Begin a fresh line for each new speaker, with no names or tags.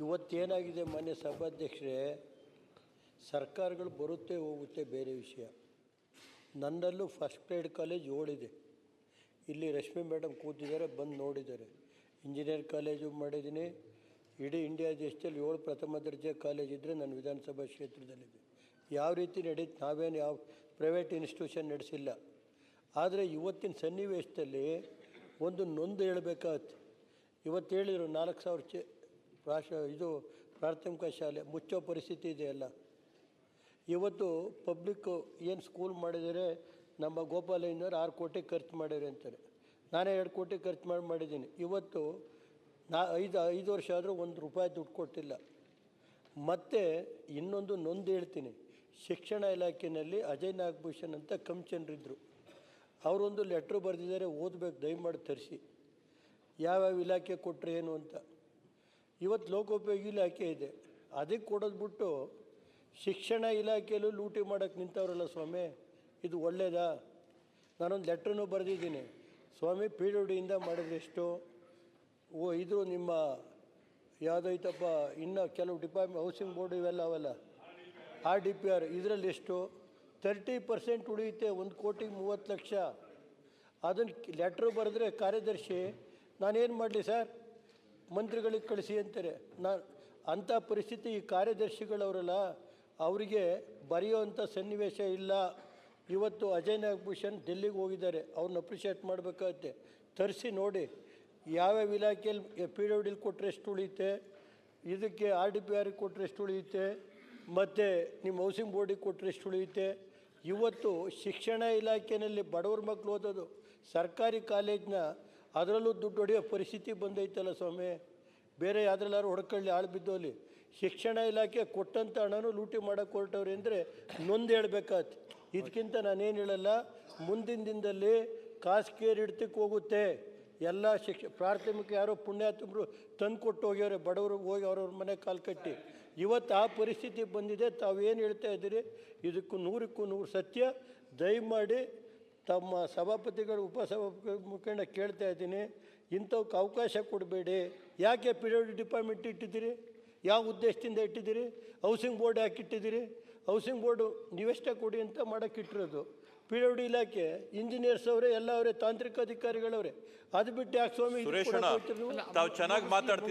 ಇವತ್ತೇನಾಗಿದೆ ಮಾನ್ಯ ಸಭಾಧ್ಯಕ್ಷರೇ, ಸರ್ಕಾರಗಳು ಬರುತ್ತೆ ಹೋಗುತ್ತೆ ಬೇರೆ ವಿಷಯ. ನನ್ನಲ್ಲೂ ಫಸ್ಟ್ ಗ್ರೇಡ್ ಕಾಲೇಜ್ ಓಡಿದೆ. ಇಲ್ಲಿ ರಶ್ಮಿ ಮೇಡಮ್ ಕೂತಿದ್ದಾರೆ, ಬಂದು ನೋಡಿದ್ದಾರೆ. ಇಂಜಿನಿಯರ್ ಕಾಲೇಜು ಮಾಡಿದ್ದೀನಿ. ಇಡೀ ಇಂಡಿಯಾ ದೇಶದಲ್ಲಿ ಏಳು ಪ್ರಥಮ ದರ್ಜೆ ಕಾಲೇಜ್ ಇದ್ದರೆ ನನ್ನ ವಿಧಾನಸಭಾ ಕ್ಷೇತ್ರದಲ್ಲಿದೆ ಯಾವ ರೀತಿ ನಡೀತು, ನಾವೇನು ಯಾವ ಪ್ರೈವೇಟ್ ಇನ್ಸ್ಟಿಟ್ಯೂಷನ್ ನಡೆಸಿಲ್ಲ. ಆದರೆ ಇವತ್ತಿನ ಸನ್ನಿವೇಶದಲ್ಲಿ ಒಂದು ನೊಂದು ಹೇಳಬೇಕಾಗತ್ತೆ. ಇವತ್ತು ಹೇಳಿದರು ನಾಲ್ಕು ಸಾವಿರ ಚೆ ಪ್ರಾಶ ಇದು ಪ್ರಾಥಮಿಕ ಶಾಲೆ, ಮುಚ್ಚೋ ಪರಿಸ್ಥಿತಿ ಇದೆಯಲ್ಲ. ಇವತ್ತು ಪಬ್ಲಿಕ್ಕು ಏನು ಸ್ಕೂಲ್ ಮಾಡಿದರೆ ನಮ್ಮ ಗೋಪಾಲಯ್ಯನವ್ರು ಆರು ಕೋಟಿ ಖರ್ಚು ಮಾಡಿರಿ ಅಂತಾರೆ. ನಾನೇ ಎರಡು ಕೋಟಿ ಖರ್ಚು ಮಾಡಿ ಮಾಡಿದ್ದೀನಿ. ಇವತ್ತು ನಾ ಐದು ಐದು ವರ್ಷ ಆದರೂ ಒಂದು ರೂಪಾಯಿ ದುಡ್ಡು ಕೊಟ್ಟಿಲ್ಲ. ಮತ್ತು ಇನ್ನೊಂದು ನೊಂದು ಹೇಳ್ತೀನಿ. ಶಿಕ್ಷಣ ಇಲಾಖೆಯಲ್ಲಿ ಅಜಯ್ ನಾಗಭೂಷಣ್ ಅಂತ ಕಮಿಷನರಿದ್ದರು ಅವರೊಂದು ಲೆಟ್ರ್ ಬರೆದಿದ್ದಾರೆ, ಓದಬೇಕು, ದಯಮಾಡಿ ತರಿಸಿ. ಯಾವ್ಯಾವ ಇಲಾಖೆ ಕೊಟ್ಟರೆ ಏನು ಅಂತ. ಇವತ್ತು ಲೋಕೋಪಯೋಗಿ ಇಲಾಖೆ ಇದೆ. ಅದಕ್ಕೆ ಕೊಡೋದು ಬಿಟ್ಟು ಶಿಕ್ಷಣ ಇಲಾಖೆಯಲ್ಲೂ ಲೂಟಿ ಮಾಡೋಕ್ಕೆ ನಿಂತವರಲ್ಲ ಸ್ವಾಮಿ, ಇದು ಒಳ್ಳೆಯದಾ ನಾನೊಂದು ಲೆಟ್ರನ್ನು ಬರೆದಿದ್ದೀನಿ. ಸ್ವಾಮಿ, ಪಿ ಡಿಯಿಂದ ಮಾಡಿದ್ರೆ ಎಷ್ಟು? ಓ ಇದು ನಿಮ್ಮ ಯಾವುದೈತಪ್ಪ, ಇನ್ನು ಕೆಲವು ಡಿಪಾರ್ಟ್ಮೆಂಟ್, ಹೌಸಿಂಗ್ ಬೋರ್ಡ್ ಇವೆಲ್ಲ ಅವೆಲ್ಲ. ಆರ್ ಡಿ ಪಿ ಆರ್, ಇದರಲ್ಲಿ ಎಷ್ಟು? ತರ್ಟಿ ಪರ್ಸೆಂಟ್ ಉಳಿಯುತ್ತೆ, ಒಂದು ಕೋಟಿ ಮೂವತ್ತು ಲಕ್ಷ. ಅದನ್ನು ಲೆಟ್ರ್ ಬರೆದ್ರೆ ಕಾರ್ಯದರ್ಶಿ, ನಾನೇನು ಮಾಡಲಿ ಸರ್? ಮಂತ್ರಿಗಳಿಗೆ ಕಳಿಸಿ ಅಂತಾರೆ. ನಾ, ಅಂಥ ಪರಿಸ್ಥಿತಿ ಈ ಕಾರ್ಯದರ್ಶಿಗಳವರಲ್ಲ ಅವರಿಗೆ ಬರೆಯೋವಂಥ ಸನ್ನಿವೇಶ ಇಲ್ಲ. ಇವತ್ತು ಅಜಯ್ ನಾಗಭೂಷಣ್ ಡೆಲ್ಲಿಗೆ ಹೋಗಿದ್ದಾರೆ. ಅವ್ರನ್ನ ಅಪ್ರಿಷಿಯೇಟ್ ಮಾಡಬೇಕಾಗತ್ತೆ. ತರಿಸಿ ನೋಡಿ. ಯಾವ್ಯಾವ ಇಲಾಖೆಯಲ್ಲಿ ಪಿ ಡಬ್ಲ್ಯೂ ಡಿಲಿ ಕೊಟ್ಟರೆ ಎಷ್ಟು ಉಳಿಯುತ್ತೆ? ಇದಕ್ಕೆ ಆರ್ ಡಿ ಪಿ ಆರಿಗೆ ಕೊಟ್ಟರೆ ಎಷ್ಟು ಉಳಿಯುತ್ತೆ? ಮತ್ತು ನಿಮ್ಮ ಹೌಸಿಂಗ್ ಬೋರ್ಡಿಗೆ ಕೊಟ್ಟರೆ ಎಷ್ಟು ಉಳಿಯುತ್ತೆ? ಇವತ್ತು ಶಿಕ್ಷಣ ಇಲಾಖೆಯಲ್ಲಿ ಬಡವ್ರ ಮಕ್ಕಳು ಓದೋದು, ಸರ್ಕಾರಿ ಕಾಲೇಜ್ನ ಅದರಲ್ಲೂ ದುಡ್ಡು ಹೊಡೆಯೋ ಪರಿಸ್ಥಿತಿ ಬಂದೈತಲ್ಲ ಸ್ವಾಮಿ. ಬೇರೆ ಯಾವ್ದ್ರಲ್ಲಾರು ಹೊಡ್ಕೊಳ್ಳಿ ಆಳು ಬಿದ್ದೋಲಿ. ಶಿಕ್ಷಣ ಇಲಾಖೆ ಕೊಟ್ಟಂಥ ಹಣನೂ ಲೂಟಿ ಮಾಡೋಕ್ಕೆ ಹೊರಟವ್ರೆ ಅಂದರೆ ನೊಂದು ಹೇಳ್ಬೇಕಾತ್. ಇದಕ್ಕಿಂತ ನಾನೇನು ಹೇಳಲ್ಲ, ಮುಂದಿನ ದಿನದಲ್ಲಿ ಕಾಸ್ಕೇರ್ ಹಿಡ್ತಕ್ಕೆ ಹೋಗುತ್ತೆ. ಎಲ್ಲ ಶಿಕ್ಷ, ಪ್ರಾಥಮಿಕ ಯಾರೋ ಪುಣ್ಯಾತ್ಮರು ತಂದು ಕೊಟ್ಟು ಹೋಗ್ಯವ್ರೆ, ಬಡವ್ರಿಗೆ ಹೋಗಿ ಅವ್ರವ್ರ ಮನೆ ಕಾಲು ಕಟ್ಟಿ. ಇವತ್ತು ಆ ಪರಿಸ್ಥಿತಿ ಬಂದಿದೆ, ತಾವೇನು ಹೇಳ್ತಾ ಇದ್ದೀರಿ? ಇದಕ್ಕೂ ನೂರಕ್ಕೂ ನೂರು ಸತ್ಯ. ದಯಮಾಡಿ ತಮ್ಮ ಸಭಾಪತಿಗಳು ಉಪಸಭಾಪತಿ ಮುಖಂಡ ಕೇಳ್ತಾ ಇದ್ದೀನಿ ಇಂಥವಕ್ಕೆ ಅವಕಾಶ ಕೊಡಬೇಡಿ. ಯಾಕೆ ಪಿ ಡಬ್ಲ್ಯೂ ಡಿಪಾರ್ಟ್ಮೆಂಟ್ ಇಟ್ಟಿದ್ದೀರಿ? ಯಾವ ಉದ್ದೇಶದಿಂದ ಇಟ್ಟಿದ್ದೀರಿ? ಹೌಸಿಂಗ್ ಬೋರ್ಡ್ ಯಾಕೆ ಇಟ್ಟಿದ್ದೀರಿ? ಹೌಸಿಂಗ್ ಬೋರ್ಡು ನೀವೆಷ್ಟೇ ಕೊಡಿ ಅಂತ ಮಾಡೋಕ್ಕೆ ಇಟ್ಟಿರೋದು. ಪಿ ಡಬ್ಲ್ಯೂ ಡಿ ಇಲಾಖೆ ಇಂಜಿನಿಯರ್ಸ್ ಅವರೇ ಎಲ್ಲ ಅವರೇ ತಾಂತ್ರಿಕ ಅಧಿಕಾರಿಗಳವರೇ. ಅದು ಬಿಟ್ಟು ಯಾಕೆ ಸ್ವಾಮಿ?
ತಾವು ಚೆನ್ನಾಗಿ ಮಾತಾಡ್ತೀವಿ